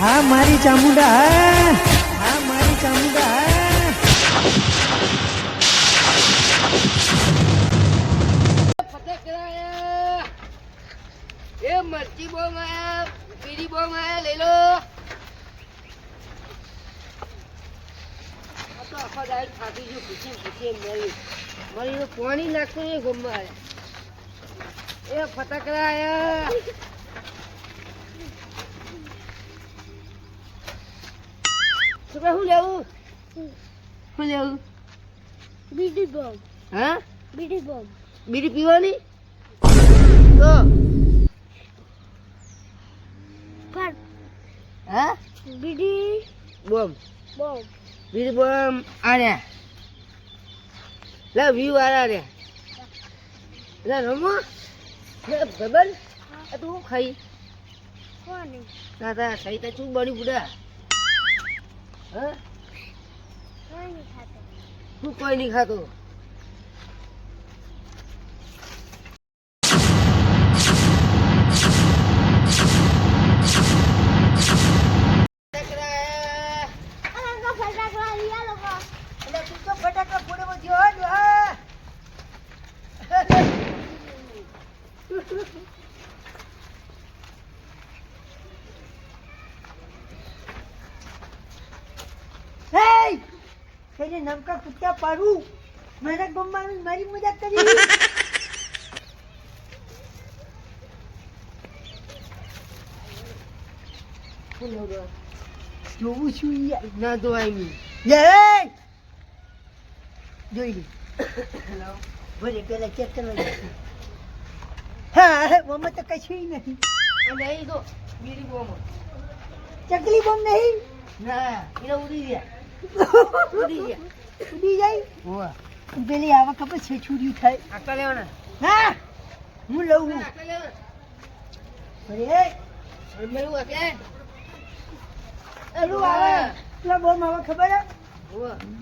હા, મારી ચામુંડા, હા. હા, મારી ચામુંડા, હા. એ મરચી બોમ આયા, બીડી બોમ આયા, લઈ લો. આખા દાડ થાકી ગયું ખુશી ખુશી મરી. મરી પાણી નાખતું ગમમાં એ ફટાકડા આયા. છોકરા શું લેવું? શું લેવું? બીડી બોમ્બ. હા? બીડી બોમ્બ. બીડી પીવાની? તો? પર હા? બીડી બોમ બોમ્બ. બીડી બોમ આને લે વ્યૂ આરા રે. લે રમો. લે બબલ આ તું ખાઈ. કોની? ના તા ખાઈ તા શું બની બુડા? હા? કોની ખાતો. તું કોઈ નહીં ખાતો અરે કો ફટાકડા લીયા લોકો એટલે તું તો ફટાકડા ફોડવો જો હો જો હા Hey! કુત્તા પાડું. મારા ગામમાં આવીને મારી મજાક કરી. જોવું છું યાર ના તો નહીં જય જોઈ લે. ભલે પેલા ચેક કરવા. હા મમ્મી તો કશું નથી. નહીં તો બીડી બોમ ચકલી બોમ નહીં? ના એ ઉડી ગયા. ઉડી ગયા. ઉડી જાય? પેલી આવા ખબર છે છૂરી થાય. આટલા લેવાના? હા હું લઉં. અરે આટલા પેલું આવે. પેલા બોમ આવે ખબર હે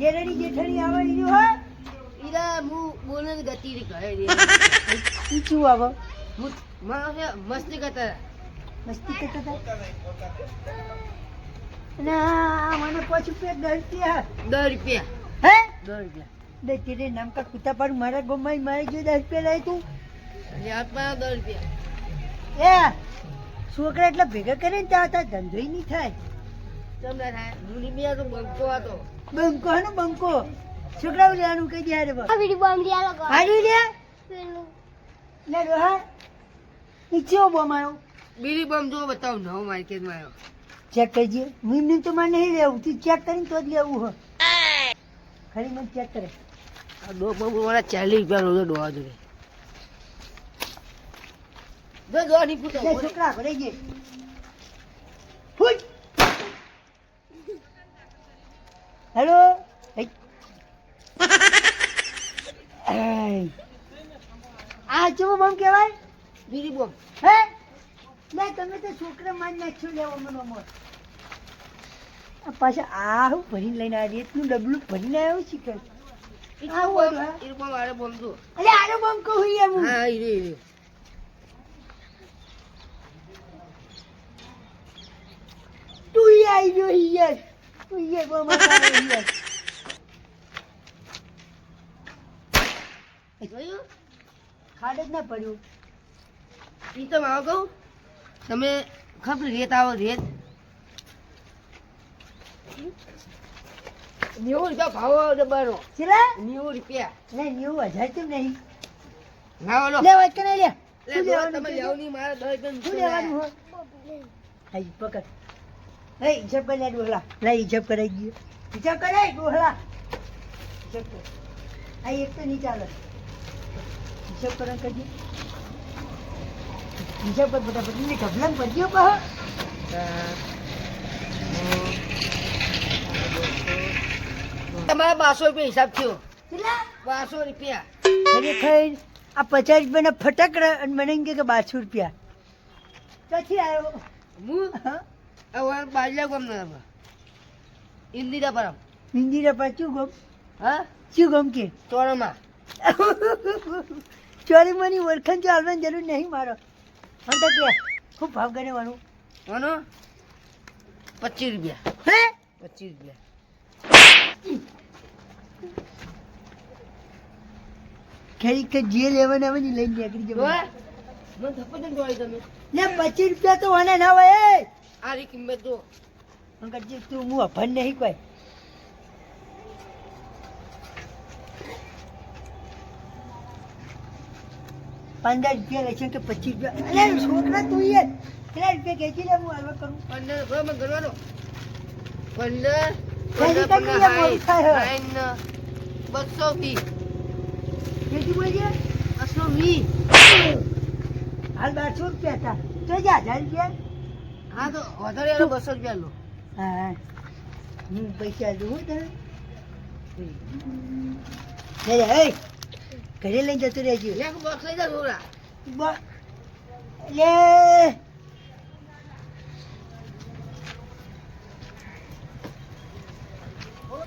જેઠડી આવે હા? ઈરા હું બોલે ગતિ રી. કહે રે આવે? હું મસ્તી કરતા મસ્તી કરતા આ મને પછી પેટ ડરતી હા દસ રૂપિયા. દસ રૂપિયા દે તેરે નામ કા કુતા પર મારા ગોમાઈ મારે જો દસ રૂપિયા લાય તું. હાથમાં દસ રૂપિયા. એ છોકરા એટલા ભેગા કરે ને ત્યાં ત્યાં ધંધો નહીં થાય. તમને થાય મુની બી તો બંકો હતો. બંકો હે ને બંકો? છોકરાઓ લેવાનું કહી દે હારે બા આ બીડી લોકો હારી લે. લે ડોહા નીચે બોમ આવ્યો બીડી બમ જો બતાવું નવો માર્કેટમાં આવ્યો ચેક કરજે. મને તો મને નહીં લેવું. તું ચેક કરીને તો જ લેવું હો. ખાલી મને ચેક કરે. આ દો બમ મારા ચાલીસ રૂપિયા રોજો ડોવા જોડે. જો જો ની લે છોકરા ઘરે જે ફૂટ. હેલો. આ કેવો બોમ કહેવાય? બીડી બમ હે? લે તમે તો છોકરા માર નાખ્યો લેવો મને મોર આ પાછા આ હું ભરીને લઈને આવી એટલું ડબલું ભરીને આવ્યો છે કે? ખાડ જ ના પડ્યું. ઈ તો કહું તમે ખબર રેત આવો રેત. નેવું રૂપિયા ભાવ ડબ્બાનો. ચલા? નેવું રૂપિયા. નહીં નેવું હજાર કેમ નહીં. ના ઓલો લે વાત કરે લે. લે શું જો લેવાનું તમે કહેજો? મારે દસ રૂપિયા શું લેવાનું હો પકડ. હે હિસાબ કરી લે ડોહલા. લે હિસાબ કરાઈ ગયો. હિસાબ કરાય ડોહલા. હિસાબ કર. આ એક તો નહીં ચાલે. હિસાબ કરવા કરજે. હિસાબ કર બધા બધી ઢબલાં પડ્યો પા તમારા બારસો રૂપિયા હિસાબ થયો. બારસો રૂપિયા. ખરેખર આ પચાસ રૂપિયાના ફટાકડા અને મને એમ કે બારસો રૂપિયા. ક્યાંથી આવ્યો હું? હવે બાજલા ગામ ના ઇન્દિરા પરમ. ઇન્દિરા પર શું ગમ? હા? શું ગમ કે? ચોરામાં. ચોરી મની ઓળખાણ ચાલવાની જરૂર નહીં મારો. હંતા કે ખૂબ ભાવ ગણવાનું કોનો? પચીસ રૂપિયા. હે? પચીસ રૂપિયા. ખરેખર જે લેવાને આવે ને લઈને નીકળી જવાય મને થપ્પડ દોડી તમે? ને પચીસ રૂપિયા તો આના ના હોય એ! આરી કિંમત જો. અંકલજી તું હું અભન નહીં કોઈ. પંદર રૂપિયા લેશે કે પચીસ રૂપિયા. અરે છોકરા તું એ કેટલા રૂપિયા ખેંચી લે હું હાલવા કરું. પંદર બરાબર ગણવાનો. પંદર પંદર પંદર હવે? બસો વીસ. ખેંચી બોલજે બસો વીસ હાલ બારસો રૂપિયા હતા. તો જા હજાર રૂપિયા હા તો વધારે બસો રૂપિયા લો. હા. હું પૈસા દઉં તને. હે ઘરે લઈને જતો રહેજો. બોક્સ લઈ જા છોકરા. બ- લે.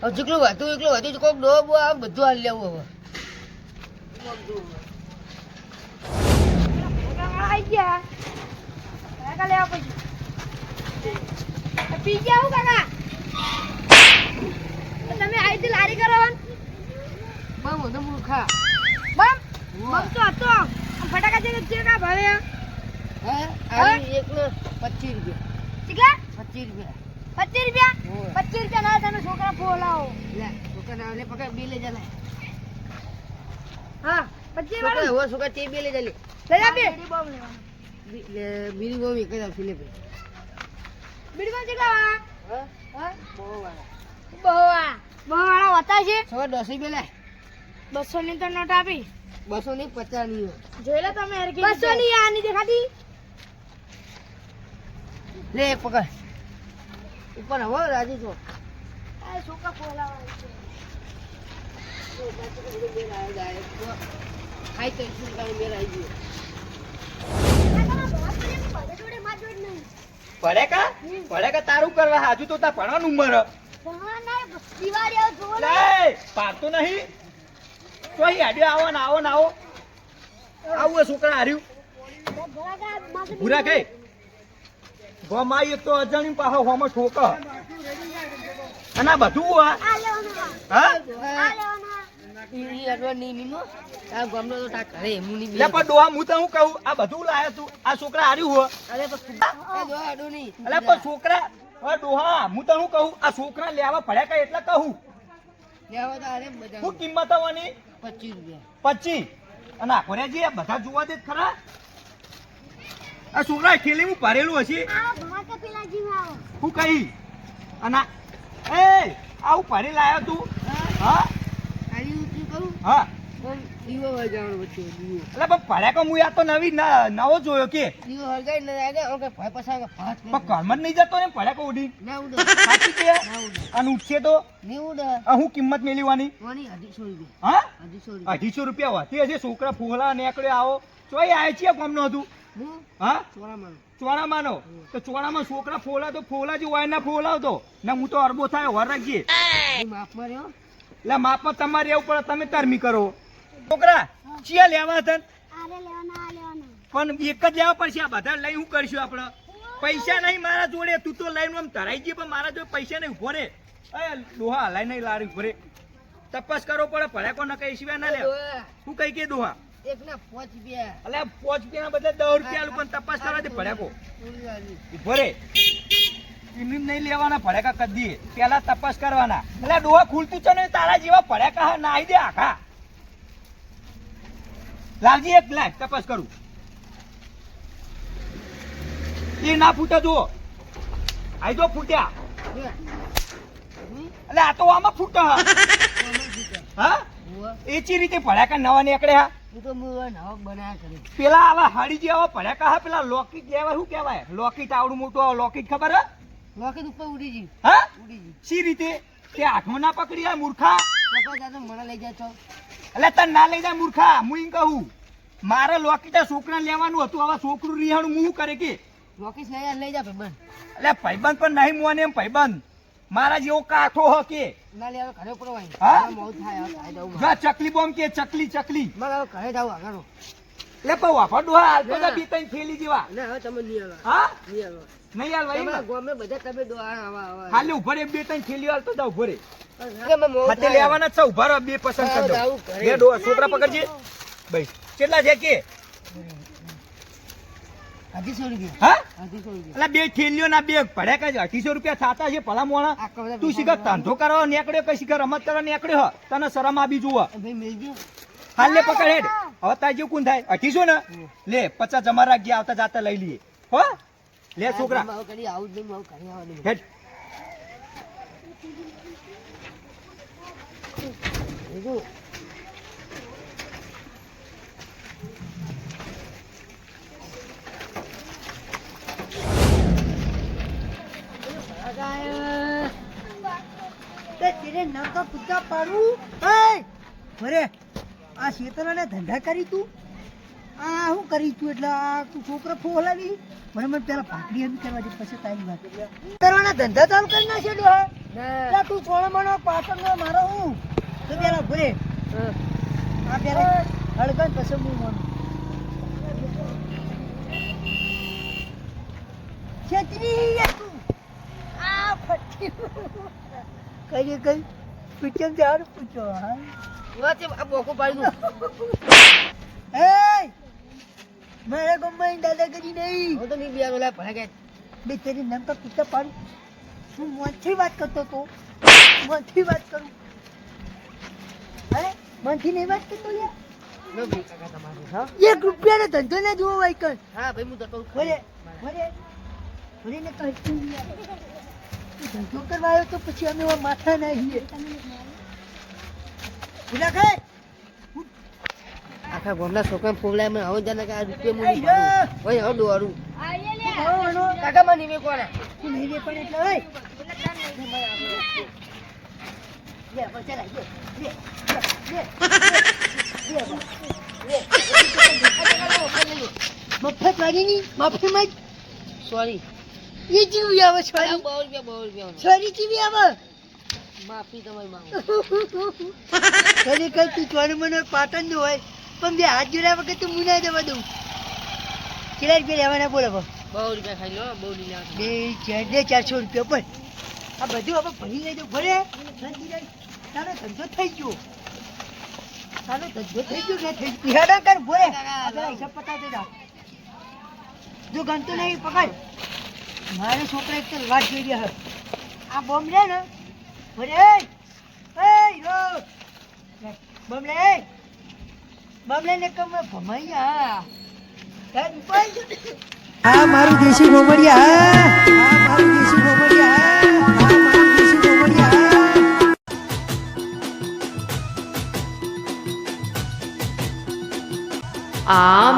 હવે જેટલું વધુ એકલું વધુ કોઈક આ બધું હાલ લેવું હવે આઈ ગયા કાકા લેવા પછી પી ગયા હું કાકા તમે આઈથી લારી કરાવન બમ વધુ મૂર્ખા બમ બમ તો હતો ફટાકા છે કા ભાવે હે આરી એકનો પચીસ રૂપિયા. કેટલા પચીસ રૂપિયા? પચીસ રૂપિયા. પચીસ રૂપિયા ના તમે છોકરા ફોલાવો લે છોકરા લે પકડ બી જા લે. હા પચીસ છોકરા વાળું. હવે છોકરા તે લઈ જા લઈ આપી બમ લેવાનું બી- બીડી બહુ એક જ આવશે લે ભાઈ બીડીમાં કેટલા વાળા? હા? વાળા. બહુ વાળા. બહુ વાળા હોતા છે? છોકરા દસ રૂપિયા લે. બસો ની તો નોટ આપી. બસો ની પચાસની. જોઈ લો તમે બસો ની દેખાતી? લે પકડ. ઉપર હવે રાજી છો. આ ફોલાવા તો તારું કરવા? હાજુ તો તાર ભણવાનું ઉંમર પાડતો નહીં. તો અહીં આવો ને આવો ને આવો. આવું છોકરા હાર્યું. ભૂરા કઈ ગમાઈ એક તો અજાણી પાછો હોમાં ઠોક. અને બધું હા ઈ અડવા મીનો આ ગામનો તો તા ઘરે હું નહીં લે પણ ડોહા હું તો હું કહું? આ બધું લાયા તું. આ છોકરા હાર્યું હો અરે પણ એ જો અડો નહીં એટલે પણ છોકરા હવે ડોહા હું તો હું કહું? આ છોકરા લેવા ભડેકા એટલે કહું. લેવા તો અરે બધા શું કિંમત આવવાની? પચીસ રૂપિયા. પચી અને આખોરેજી આ બધા જોવા દે ખરા. આ છોકરા ખેલી હું ભરેલું હશે. હું કહી? અને એ આવું ભરી લાયો તું. હા? હું. શું કહું હા દીવો વળગાવવાનો વચ્ચે દીવો. એટલે પણ ભડ્યા કો હું આ તો નવી નવો જોયો કે. દીવો હળગાઈ ને આગળ ઓકે ભાઈ પસાર ભાત પણ ઘરમાં જ નહીં જતો ને ભડ્યા કો ઉડી. ના ઉડે. સાચી કે? અને ઉઠશે તો? નહીં ઉડે. આ હું કિંમત મેળવવાની? કોની? અઢીસો રૂપિયા. હા? અઢીસો રૂપિયા. અઢીસો રૂપિયા હોતી હશે છોકરા ફોલા નેકડે આવો. ચોય આવે છે કોમનો હતું? હું? ચોરામાં ચોણામાંનો તો ચોણામાં છોકરા ફોલા તો ફોલા જ હોય ના ફોલાવતો ને હું તો અરબો થાય વર રાખજે. માફ માફમાં રહ્યો એટલે માપમાં તમારે એવું પડે તમે તરમી કરો. છોકરા ચિયા લેવા લેવાના પણ એક જ લેવા પડશે આ બધા લઈ હું કરશું આપણે? પૈસા નહીં મારા જોડે તું તો લઈને આમ ધરાઈ જઈએ પણ મારા જોડે પૈસા નહીં ઊભો રે. અરે ડોહા હલાઈ નહીં લારી ઊભો રે. તપાસ કરવો પડે ભલે કોને કઈ સિવાય ના લે. હું કઈ કે દોહા? એક પાંચ રૂપિયા એટલે પોચ રૂપિયા બદલે દસ રૂપિયા પણ તપાસ કરવા દે ભડ્યાકો ઊભો રે. એમ નહીં લેવાના ભડ્યાકા કદી પેલા તપાસ કરવાના. એટલે ડોહા ખુલતું છે ને, તારા જેવા ભડ્યાકા હા નાઈ દે આખા. લાલજી એક લાય તપાસ કરું. એ ના ફૂટે, જુઓ. આઈ જો ફૂટ્યા. એટલે આ તો આમાં ફૂટે, હા. હા? એચી રીતે ભડ્યાકા નવા નીકળ્યા હું. પેલા આવા હાડી જેવા ભડ્યાકા હા, પેલા લોકેટ જેવા, શું કહેવાય? લોકેટ આવડું મોટું લોકેટ ખબર, હે? લોકેટ ઉપર ઉડી ગયું. હા? ઉડી ગયું. સી રીતે? તે હાથમાં ના પકડી આ મૂર્ખા? પપ્પા દાદા મને લઈ જાય છો. એટલે તને ના લઈ જાય મૂર્ખા હું એમ કહું. મારે લોકેટ છોકરા લેવાનું હતું હવે છોકરું રિહાણું હું કરે કે? લોકેટ લઈ લઈ જા ભાઈબંધ. એટલે ભાઈબંધ પણ નહીં મોને એમ ભાઈબંધ. મારા જેવો કાઠો હ કે? ના લે હવે ઘરે પડવાય હા? મોત થાય હવે ચકલી બોમ્બ કે ચકલી ચકલી. મારા ઘરે જાવ આગળ એટલે પણ વાફા ડોહા હાલતો જા બે ત્રણ જેવા. ના હવે તમે નહીં આવો હા? નહીં આવો નહીં ભાઈ તમારા ગામે બધા તમે દો આવા આવા હાલે ઊભો રે બે ત્રણ ફેલી હાલ તો જાવ ઊભો રે. હાથે લેવાના છે ઊભા રહો બે પસંદ આવો, કરી દો બે ડો છોકરા પકડજે. ભાઈ કેટલા છે કે? અઢીસો રૂપિયા. હા? એટલે બે થેલીઓ ના બે ભડ્યા કે અઢીસો રૂપિયા થતા છે ભલા મોણા. તું શીખર ધંધો કરો નીકળ્યો કઈ શીખર રમત કરવા નીકળ્યો. તને શરમ આવી જુઓ. હાલ લે પકડ હેડ. હવે તાર જેવું કોણ થાય? અઢીસો ને. લે પચાસ જમા રાખજે આવતા જાતા લઈ લઈએ. હો? લે છોકરા. આવું કરી આવું આવું કરી આવવાનું નહીં. હેડ. તેરે નામ પૂછા પાડું. એ ભરે આ શેતરાને ધંધા કરી તું? આ શું કરી તું એટલે આ તું છોકરો ફોલાવી મને મને પેલા ભાકરી એમ કરવા દે પછી તારી વાત. કરવાના ધંધા ચાલુ કરી નાખેલું હા? એટલે તું કોણ મનો પાછળ મારો હું. તો પેલા ભરે. આ પેલા હળગન પછી હું માનું. છેતરી તું. આ ફટી કઈ કઈ? પૂછ્યો પૂછો હા? વચ્ચે આ બોકો પાડી દઉં. એ મારા ગામમાં દાદાગીરી નહીં. હું તો નહીં ગયા. બે તેરી નામ પૂછા પાડું. હું મનથી વાત કરતો તો. મનથી વાત કરું. હે? મનથી નહીં વાત કરતો યાર? એક રૂપિયાનો ધંધો ના જોવો કર હા ભાઈ હું તો રહું. ભલે ભલે ભલે ને કહી તું ધંધો કરવા આવ્યો તો પછી અમે માથા ના આખા ગામના છોકરા ફોવલાય મને હવે જાને કે આ રૂપિયા. પાડું. ભાઈ હવે દોડું. આઈએ લે આવો કાકા મને નહીં કોને તું નહીં પણ એટલે ઓય. લે, પણ ચાલ, લે, લે, લે, લે, લે, લે. મફત વાળીની સોરી એ જીવી આવે છોરી બહુ રૂપિયા બહુ રૂપિયા છોરી જીવી આવે માફી તમારી માંગુ. ખરેખર તું ચોર મને પાટણ નો હોય પણ બે હાથ જોડ્યા વગર તો મુના જવા દઉં. કેટલા રૂપિયા લેવાના બોલો બહુ રૂપિયા ખાઈ લો બહુ નહીં બે ચાર બે ચારસો રૂપિયા પણ આ બધું ભરી લઈ દઉં શાંતિલાલ, તારો ધંધો થઈ ગયો. તારો ધંધો થઈ ગયો ને થઈ ગયો? હેડો કર ભોરે હિસાબ દેતા જો નહીં પકડ. મારે છોકરા એક તો વાત જોઈ રહ્યા. આ બોમ્બ રે ને આ મારું દેશી ગોમડિયા આ મારું દેશી ગોમડિયા આ મારું દેશી ગોમડિયા આમ